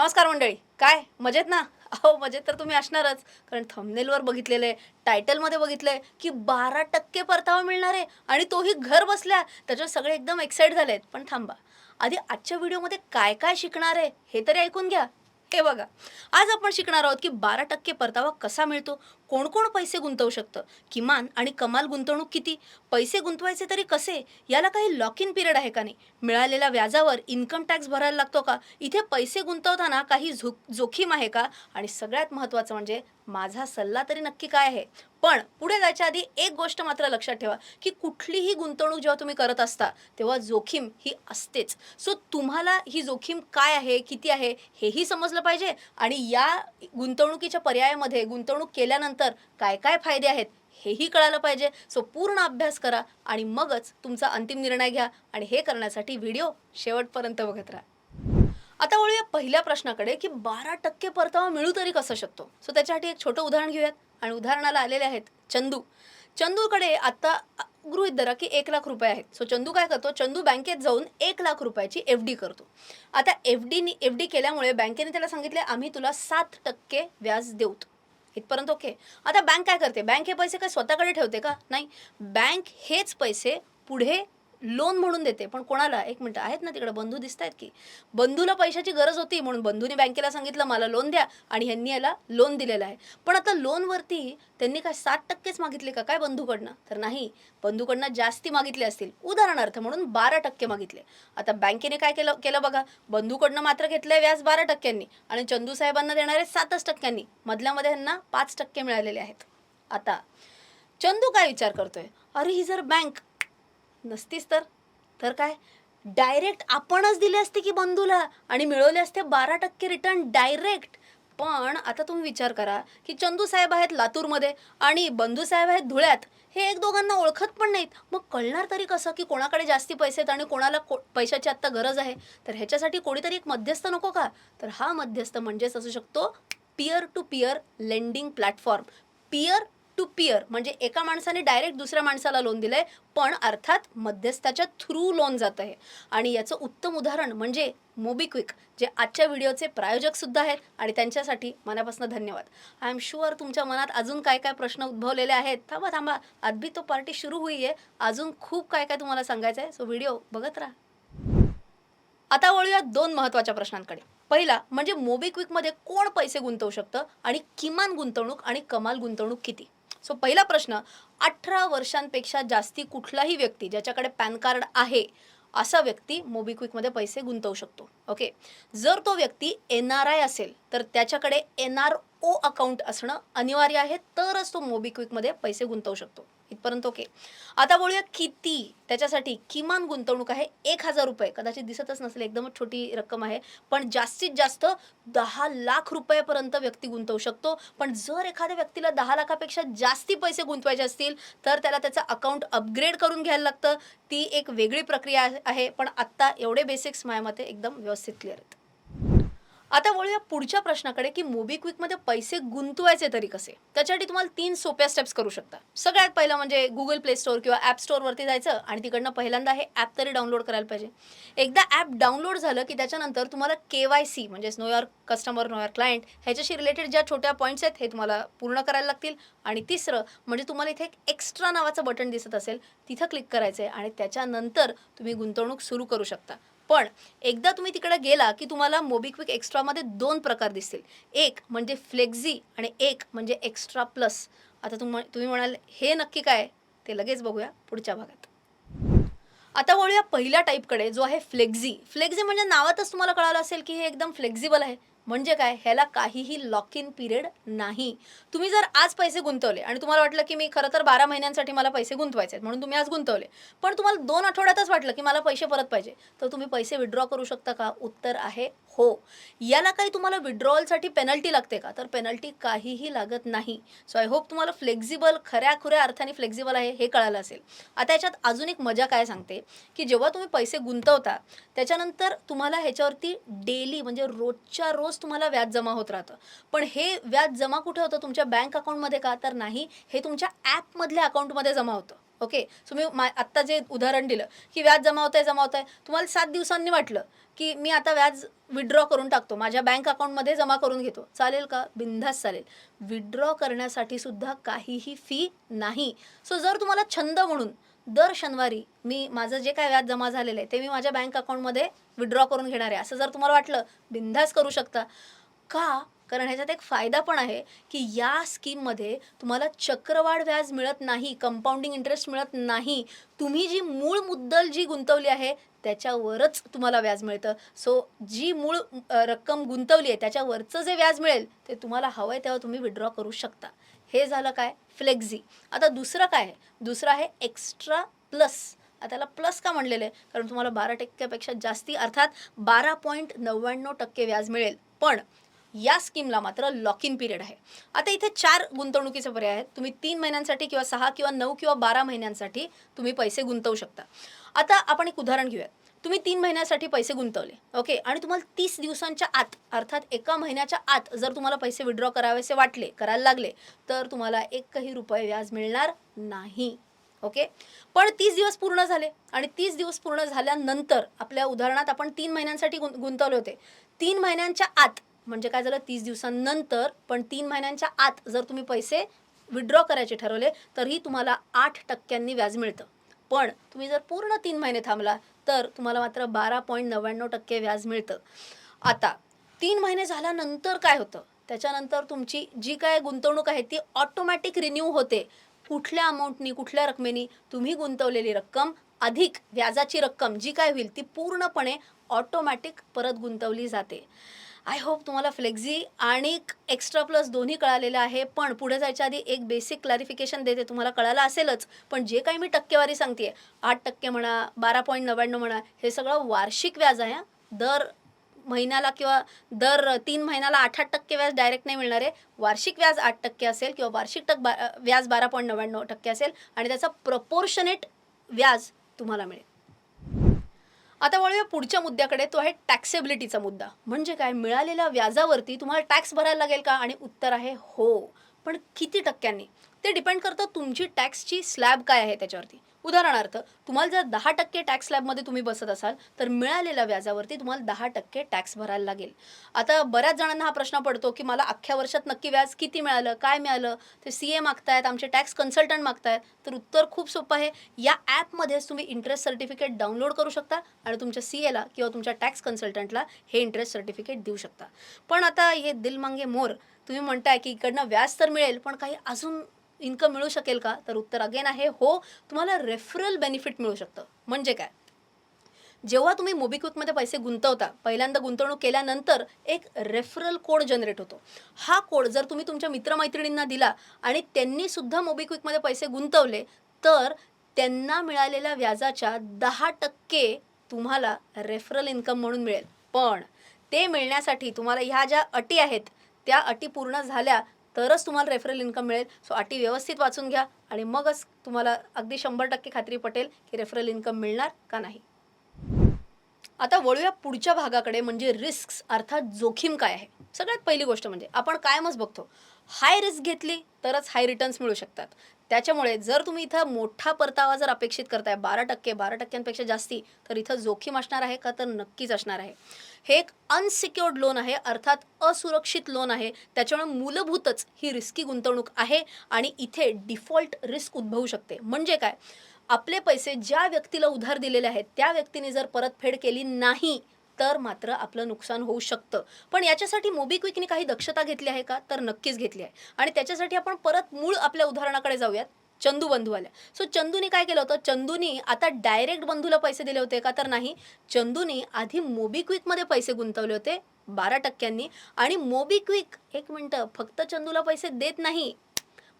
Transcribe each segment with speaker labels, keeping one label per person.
Speaker 1: नमस्कार मंडळी. काय? मजेत ना? अहो मजेत तर तुम्ही असणारच. कारण थंबनेलवर बघितलेले टायटलमध्ये बघितलंय की बारा टक्के परतावा मिळणार आहे आणि तोही घर बसल्या. त्याच्यावर सगळे एकदम एक्साइट झाले आहेत पण थांबा. आधी आजच्या व्हिडिओमध्ये काय काय शिकणार आहे हे तरी ऐकून घ्या. हे बघा. आज आपण शिकणार आहोत की बारा टक्के परतावा कसा मिळतो कोण कोण पैसे गुंतवू शकतं? किमान आणि कमाल गुंतवणूक किती? पैसे गुंतवायचे तरी कसे? याला काही लॉक इन पिरियड आहे का नाही? मिळालेल्या व्याजावर इन्कम टॅक्स भरायला लागतो का? इथे पैसे गुंतवताना काही झो जोखीम आहे का? आणि सगळ्यात महत्त्वाचं म्हणजे माझा सल्ला तरी नक्की काय आहे? पण पुढे जायच्या आधी एक गोष्ट मात्र लक्षात ठेवा की कुठलीही गुंतवणूक जेव्हा तुम्ही करत असता तेव्हा जोखीम ही असतेच. सो तुम्हाला ही जोखीम काय आहे? किती आहे? हेही समजलं पाहिजे. आणि या गुंतवणुकीच्या पर्यायामध्ये गुंतवणूक केल्यानंतर काय काय फायदे आहेत हेही कळालं पाहिजे. सो पूर्ण अभ्यास करा आणि मगच तुमचा अंतिम निर्णय घ्या आणि हे करण्यासाठी व्हिडिओ शेवटपर्यंत बघत राहा. आता वळूया पहिल्या प्रश्नाकडे की बारा टक्के परतावा मिळू तरी कसं शकतो? सो त्याच्यासाठी एक छोटं उदाहरण घेऊयात. आणि उदाहरणाला आलेले आहेत चंदू. चंदूकडे आता गृहित धरा की एक लाख रुपये आहेत. सो चंदू काय करतो? चंदू बँकेत जाऊन एक लाख रुपयाची एफ डी करतो. आता एफ डीनी एफ डी केल्यामुळे बँकेने त्याला सांगितले आम्ही तुला सात टक्के व्याज देऊत. इथपर्यंत ओके. आता बँक काय करते? बँक हे पैसे काय स्वतःकडे ठेवते का? नाही. बँक हेच पैसे पुढे लोन म्हणून देते पण कोणाला? एक मिनटं आहेत ना तिकडे बंधू दिसत आहेत की? बंधूला पैशाची गरज होती म्हणून बंधूने बँकेला सांगितलं मला लोन द्या. आणि ह्यांनी याला लोन दिलेलं आहे. पण आता लोनवरती त्यांनी काय सात टक्केच मागितले का? काय बंधूकडनं? तर नाही बंधूकडनं जास्ती मागितले असतील. उदाहरणार्थ म्हणून बारा टक्के मागितले. आता बँकेने काय केलं केलं बघा. बंधूकडनं मात्र घेतलंय व्याज बारा टक्क्यांनी आणि चंदू साहेबांना देणारे सातच टक्क्यांनी. मधल्यामध्ये ह्यांना पाच टक्के मिळालेले आहेत. आता चंदू काय विचार करतोय? अरे ही जर बँक नसतीच तर? तर काय? डायरेक्ट आपणच दिले असते की बंधूला? आणि मिळवले असते बारा टक्के रिटर्न डायरेक्ट पण आता तुम्ही विचार करा की चंदू साहेब आहेत लातूरमध्ये आणि बंधू साहेब आहेत धुळ्यात. हे एक दोघांना ओळखत पण नाहीत. मग कळणार तरी कसं की कोणाकडे जास्ती पैसे आहेत आणि कोणाला को पैशाची आत्ता गरज आहे? तर ह्याच्यासाठी कोणीतरी एक मध्यस्थ नको का? तर हा मध्यस्थ म्हणजेच असू शकतो peer to peer lending platform peer to peer म्हणजे एका माणसाने डायरेक्ट दुसऱ्या माणसाला लोन दिलंय पण अर्थात मध्यस्थाच्या थ्रू लोन जात आहे. आणि याचं उत्तम उदाहरण म्हणजे मोबिक्विक जे आजच्या व्हिडिओचे प्रायोजक सुद्धा आहेत आणि त्यांच्यासाठी मनापासून धन्यवाद. आय एम शुअर तुमच्या मनात अजून काय काय प्रश्न उद्भवलेले आहेत. थांबा थांबा. अदभी तो पार्टी सुरू होई आहे अजून खूप काय काय तुम्हाला सांगायचं आहे सो व्हिडिओ बघत राहा. आता वळूया दोन महत्त्वाच्या प्रश्नांकडे. पहिला म्हणजे मोबिक्विकमध्ये कोण पैसे गुंतवू शकतं आणि किमान गुंतवणूक आणि कमाल गुंतवणूक किती? सो पहिला प्रश्न अठरा वर्षांपेक्षा जास्ती कुठलाही व्यक्ती ज्याच्याकडे पॅन कार्ड आहे असा व्यक्ती मोबिक्विकमध्ये पैसे गुंतवू शकतो. ओके जर तो व्यक्ती एन आर आय असेल तर त्याच्याकडे एन आर ओ अकाउंट असणं अनिवार्य आहे तरच तो मोबिक्विकमध्ये पैसे गुंतवू शकतो. इथपर्यंत ओके. आता बोलूया किती त्याच्यासाठी किमान गुंतवणूक आहे एक हजार रुपये. कदाचित दिसतच नसेल एकदमच छोटी रक्कम आहे. पण जास्तीत जास्त दहा लाख रुपयापर्यंत व्यक्ती गुंतवू शकतो. पण जर एखाद्या व्यक्तीला दहा लाखापेक्षा जास्ती पैसे गुंतवायचे असतील तर त्याला त्याचं अकाउंट अपग्रेड करून घ्यायला लागतं. ती एक वेगळी प्रक्रिया आहे पण आत्ता एवढे बेसिक्स माझ्या मते एकदम व्यवस्थित क्लिअर आहेत. आता वळूया पुढच्या प्रश्नाकडे की मोबिक्विकमध्ये पैसे गुंतवायचे तरी कसे? त्याच्यासाठी तुम्हाला तीन सोप्या स्टेप्स करू शकता. सगळ्यात पहिलं म्हणजे गुगल प्ले स्टोअर किंवा ॲप स्टोअरवरती जायचं आणि तिकडनं पहिल्यांदा हे ॲप तरी डाउनलोड करायला पाहिजे. एकदा ॲप डाउनलोड झालं की त्याच्यानंतर तुम्हाला के वाय सी म्हणजेच know your customer know your client ह्याच्याशी रिलेटेड ज्या छोट्या पॉईंट्स आहेत हे तुम्हाला पूर्ण करायला लागतील. आणि तिसरं म्हणजे तुम्हाला इथे एक एक्स्ट्रा नावाचं बटन दिसत असेल तिथं क्लिक करायचं आहे आणि त्याच्यानंतर तुम्ही गुंतवणूक सुरू करू शकता. पण एकदा तुम्ही तिकडे गेला की तुम्हाला मोबिक्विक एक्स्ट्रामध्ये दोन प्रकार दिसतील. एक म्हणजे फ्लेक्झी आणि एक म्हणजे एक्स्ट्रा प्लस. आता तुम तुम्ही म्हणाल हे नक्की काय? ते लगेच बघूया पुढच्या भागात. आता वळूया पहिल्या टाईपकडे जो आहे फ्लेक्झी. फ्लेक्झी म्हणजे नावातच तुम्हाला कळालं असेल की हे एकदम फ्लेक्झिबल आहे. म्हणजे काय? ह्याला काहीही लॉक इन पिरियड नाही. तुम्ही जर आज पैसे गुंतवले आणि तुम्हाला वाटलं की मी खरं तर बारा महिन्यांसाठी मला पैसे गुंतवायचे आहेत म्हणून तुम्ही आज गुंतवले. पण तुम्हाला दोन आठवड्यातच वाटलं की मला पैसे परत पाहिजे तर तुम्ही पैसे विड्रॉ करू शकता का? उत्तर आहे हो. याला काही तुम्हाला विड्रॉवलसाठी पेनल्टी लागते का? तर पेनल्टी काहीही लागत नाही. सो आय होप तुम्हाला फ्लेक्झिबल खऱ्या खुऱ्या अर्थाने फ्लेक्झिबल आहे हे कळालं असेल. आता याच्यात अजून एक मजा काय सांगते की जेव्हा तुम्ही पैसे गुंतवता त्याच्यानंतर तुम्हाला ह्याच्यावरती डेली म्हणजे रोजच्या रोज तुम्हाला व्याज जमा होत राहतं. पण हे व्याज जमा कुठे होतं? तुमच्या बँक अकाउंटमध्ये का? तर नाही हे तुमच्या ॲपमधल्या अकाउंटमध्ये जमा होतं. ओके सो मी मा आत्ता जे उदाहरण दिलं की व्याज जमा होत आहे जमा होत आहे तुम्हाला सात दिवसांनी वाटलं की मी आता व्याज विड्रॉ करून टाकतो माझ्या बँक अकाउंटमध्ये जमा करून घेतो. चालेल का? बिनधास्त चालेल. विड्रॉ करण्यासाठी सुद्धा काहीही फी नाही. सो जर तुम्हाला छंद म्हणून दर शनिवारी मी माझं जे काय व्याज जमा झालेलं आहे ते मी माझ्या बँक अकाउंटमध्ये विड्रॉ करून घेणार आहे. असं जर तुम्हाला वाटलं बिंदास करू शकता. का? कारण ह्याच्यात एक फायदा पण आहे की या स्कीममध्ये तुम्हाला चक्रवाढ व्याज मिळत नाही कंपाऊंडिंग इंटरेस्ट मिळत नाही. तुम्ही जी मूळ मुद्दल जी गुंतवली आहे त्याच्यावरच तुम्हाला व्याज मिळतं. सो जी मूळ रक्कम गुंतवली आहे त्याच्यावरचं जे व्याज मिळेल ते तुम्हाला हवं आहे तेव्हा तुम्ही विड्रॉ करू शकता. हे झालं काय? फ्लेक्झी आता दुसरं काय आहे? दुसरं आहे एक्स्ट्रा प्लस त्याला प्लस का म्हणलेलं आहे? कारण तुम्हाला बारा टक्क्यापेक्षा जास्ती अर्थात बारा पॉईंट नव्याण्णव टक्के व्याज मिळेल. पण या स्कीमला मात्र लॉक इन पिरियड आहे. आता इथे चार गुंतवणुकीचे पर्याय आहेत. तुम्ही तीन महिन्यांसाठी किंवा सहा किंवा नऊ किंवा बारा महिन्यांसाठी तुम्ही पैसे गुंतवू शकता. आता आपण एक उदाहरण घेऊयात. तुम्ही तीन महिन्यासाठी पैसे गुंतवले ओके? आणि तुम्हाला तीस दिवसांच्या आत अर्थात एका महिन्याच्या आत जर तुम्हाला पैसे विड्रॉ करावेसे वाटले करायला लागले तर तुम्हाला एकही रुपये व्याज मिळणार नाही ओके? पण तीस दिवस पूर्ण झाले आणि तीस दिवस पूर्ण झाल्यानंतर आपल्या उदाहरणात आपण तीन महिन्यांसाठी गुं गुंतवले होते. तीन महिन्यांच्या आत म्हणजे काय झालं? तीस दिवसांनंतर पण तीन महिन्यांच्या आत जर तुम्ही पैसे विड्रॉ करायचे ठरवले तरीही तुम्हाला आठ टक्क्यांनी व्याज मिळतं. पण तुम्ही जर पूर्ण तीन महिने थांबला तर तुम्हाला मात्र बारा पॉईंट नव्याण्णव टक्के व्याज मिळतं. आता तीन महिने झाल्यानंतर काय होतं? त्याच्यानंतर तुमची जी काय गुंतवणूक आहे ती ऑटोमॅटिक रिन्यू होते. कुठल्या अमाऊंटनी कुठल्या रकमेनी तुम्ही गुंतवलेली रक्कम अधिक व्याजाची रक्कम जी काय होईल ती पूर्णपणे ऑटोमॅटिक परत गुंतवली जाते. आय होप तुम्हाला फ्लेक्झी आणि एक्स्ट्रा प्लस दोन्ही कळालेलं आहे पण पुढे जायच्या आधी एक बेसिक क्लॅरिफिकेशन देते तुम्हाला कळालं असेलच. पण जे काही मी टक्केवारी सांगते आठ टक्के म्हणा बारा पॉईंट नव्याण्णव म्हणा हे सगळं वार्षिक व्याज आहे दर महिन्याला किंवा दर तीन महिन्याला आठ आठ टक्के व्याज डायरेक्ट नाही मिळणार आहे. वार्षिक व्याज आठ टक्के असेल किंवा वार्षिक टक बा व्याज बारा पॉईंट नव्याण्णव टक्के असेल आणि त्याचा प्रपोर्शनेट व्याज तुम्हाला मिळेल. आता वळूया पुढच्या मुद्द्याकडे. तो आहे टॅक्सेबिलिटीचा मुद्दा. म्हणजे काय? मिळालेल्या व्याजावरती तुम्हाला टॅक्स भरायला लागेल का? आणि उत्तर आहे हो. पण किती टक्क्यांनी? ते डिपेंड करतं तुमची टॅक्सची स्लॅब काय आहे त्याच्यावरती. उदाहरणार्थ तुम्हाला जर दहा टक्के टॅक्स स्लॅबमध्ये तुम्ही बसत असाल तर मिळालेल्या व्याजावरती तुम्हाला दहा टक्के टॅक्स भरायला लागेल. आता बऱ्याच जणांना हा प्रश्न पडतो की मला अख्ख्या वर्षात नक्की व्याज किती मिळालं काय मिळालं? ते सी ए मागतायत आमचे टॅक्स कन्सल्टंट मागतायत. तर उत्तर खूप सोपं आहे. या ॲपमध्येच तुम्ही इंटरेस्ट सर्टिफिकेट डाउनलोड करू शकता आणि तुमच्या सी एला किंवा तुमच्या टॅक्स कन्सल्टंटला हे इंटरेस्ट सर्टिफिकेट देऊ शकता. पण आता हे दिल मांगे मोर तुम्ही म्हणताय की इकडनं व्याज तर मिळेल पण काही अजून इन्कम मिळू शकेल का? तर उत्तर अगेन आहे हो तुम्हाला रेफरल बेनिफिट मिळू शकतं. म्हणजे काय? जेव्हा तुम्ही मोबिक्विकमध्ये पैसे गुंतवता पहिल्यांदा गुंतवणूक केल्यानंतर एक रेफरल कोड जनरेट होतो. हा कोड जर तुम्ही तुमच्या मित्रमैत्रिणींना दिला आणि त्यांनीसुद्धा मोबिक्विकमध्ये पैसे गुंतवले तर त्यांना मिळालेल्या व्याजाच्या दहा टक्के तुम्हाला रेफरल इन्कम म्हणून मिळेल. पण ते मिळण्यासाठी तुम्हाला ह्या ज्या अटी आहेत त्या अटी पूर्ण झाल्या तरच तुम्हाला रेफरल इन्कम मिळेल. सो अटी व्यवस्थित वाचून घ्या आणि मगच तुम्हाला अगदी शंभर टक्के खात्री पटेल की रेफरल इन्कम मिळणार का नाही. आता वळूया पुढच्या भागाकडे म्हणजे रिस्क अर्थात जोखीम काय आहे. सगळ्यात पहिली गोष्ट म्हणजे आपण कायमच बघतो. हाय रिस्क घेतली तरच हाय रिटर्न्स मिळू शकतात. त्याच्यामुळे जर तुम्ही इथं मोठा परतावा जर अपेक्षित करताय बारा टक्के बारा टक्क्यांपेक्षा जास्ती तर इथं जोखीम असणार आहे का? तर नक्कीच असणार आहे. हे एक अनसिक्युर्ड लोन आहे अर्थात असुरक्षित लोन आहे. त्याच्यामुळे मूलभूतच ही रिस्की गुंतवणूक आहे आणि इथे डिफॉल्ट रिस्क उद्भवू शकते. म्हणजे काय? आपले पैसे ज्या व्यक्तीला उधार दिलेले आहेत त्या व्यक्तीने जर परतफेड केली नाही तर मात्र आपलं नुकसान होऊ शकतं. पण याच्यासाठी मोबिक्विकने काही दक्षता घेतली आहे का? तर नक्कीच घेतली आहे. आणि त्याच्यासाठी आपण परत मूळ आपल्या उदाहरणाकडे जाऊयात. चंदू बंधू आल्या सो चंदूनी काय केलं होतं? चंदूनी आता डायरेक्ट बंधूला पैसे दिले होते का? तर नाही. चंदूनी आधी मोबिक्विकमध्ये पैसे गुंतवले होते बारा टक्क्यांनी. आणि मोबिक्विक एक मिनटं फक्त चंदूला पैसे देत नाही.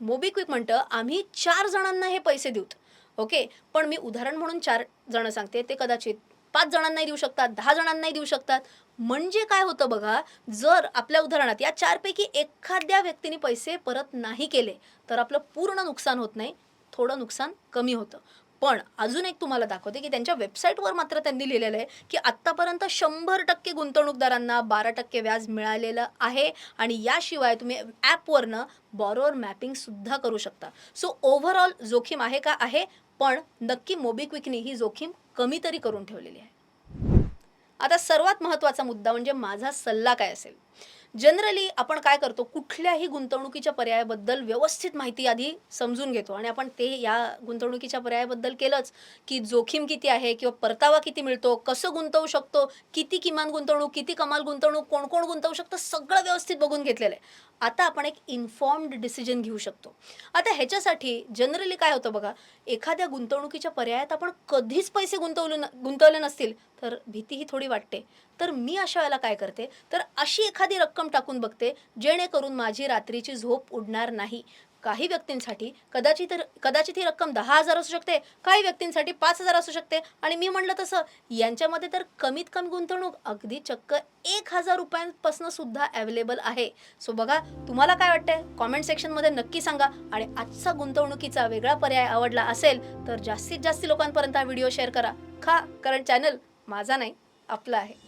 Speaker 1: मोबिक्विक म्हणतं आम्ही चार जणांना हे पैसे देऊत. ओके पण मी उदाहरण म्हणून चार जणं सांगते. ते कदाचित पाच जणांनाही देऊ शकतात दहा जणांनाही देऊ शकतात. म्हणजे काय होतं बघा जर आपल्या उदाहरणात या चारपैकी एखाद्या व्यक्तीने पैसे परत नाही केले तर आपलं पूर्ण नुकसान होत नाही थोडं नुकसान कमी होतं. पण अजून एक तुम्हाला दाखवते की त्यांच्या वेबसाईटवर मात्र त्यांनी लिहिलेलं आहे की आत्तापर्यंत शंभर टक्के गुंतवणूकदारांना बारा टक्के व्याज मिळालेलं आहे आणि याशिवाय तुम्ही ॲपवरनं बॉरोअर मॅपिंगसुद्धा करू शकता. सो ओव्हरऑल जोखीम आहे का? आहे. पण नक्की मोबिक्विकनी ही जोखीम कमी तरी करून ठेवलेली आहे. आता सर्वात महत्त्वाचा मुद्दा म्हणजे माझा सल्ला काय असेल? जनरली आपण काय करतो? कुठल्याही गुंतवणुकीच्या पर्यायाबद्दल व्यवस्थित माहिती आधी समजून घेतो आणि आपण ते या गुंतवणुकीच्या पर्यायाबद्दल केलंच की जोखीम किती आहे किंवा परतावा किती मिळतो कसं गुंतवू शकतो किती किमान गुंतवणूक किती कमाल गुंतवणूक कोण कोण गुंतवू शकतं सगळं व्यवस्थित बघून घेतलेलं आहे. आता आपण एक इन्फॉर्म्ड डिसिजन घेऊ शकतो. आता ह्याच्यासाठी जनरली काय होतं बघा एखाद्या गुंतवणुकीच्या पर्यायात आपण कधीच पैसे गुंतवले न- गुंतवले नसतील तर भीती ही थोडी वाटते. तर मी अशा वेळेला काय करते तर अशी एखादी रक्कम टाकून बघते जेणेकरून माझी रात्रीची झोप उडणार नाही. काही व्यक्तींसाठी कदाचित कदाचित ही रक्कम दहा हजार असू शकते काही व्यक्तींसाठी पाच हजार असू शकते. आणि मी म्हणलं तसं यांच्यामध्ये तर कमीत कमी गुंतवणूक अगदी चक्क एक हजार रुपयांपासून सुद्धा अवेलेबल आहे. सो बघा तुम्हाला काय वाटतंय? कॉमेंट सेक्शनमध्ये नक्की सांगा. आणि आजचा गुंतवणुकीचा वेगळा पर्याय आवडला असेल तर जास्तीत जास्त लोकांपर्यंत हा व्हिडिओ शेअर करा. खा कारण चॅनल माझा नाही आपला आहे.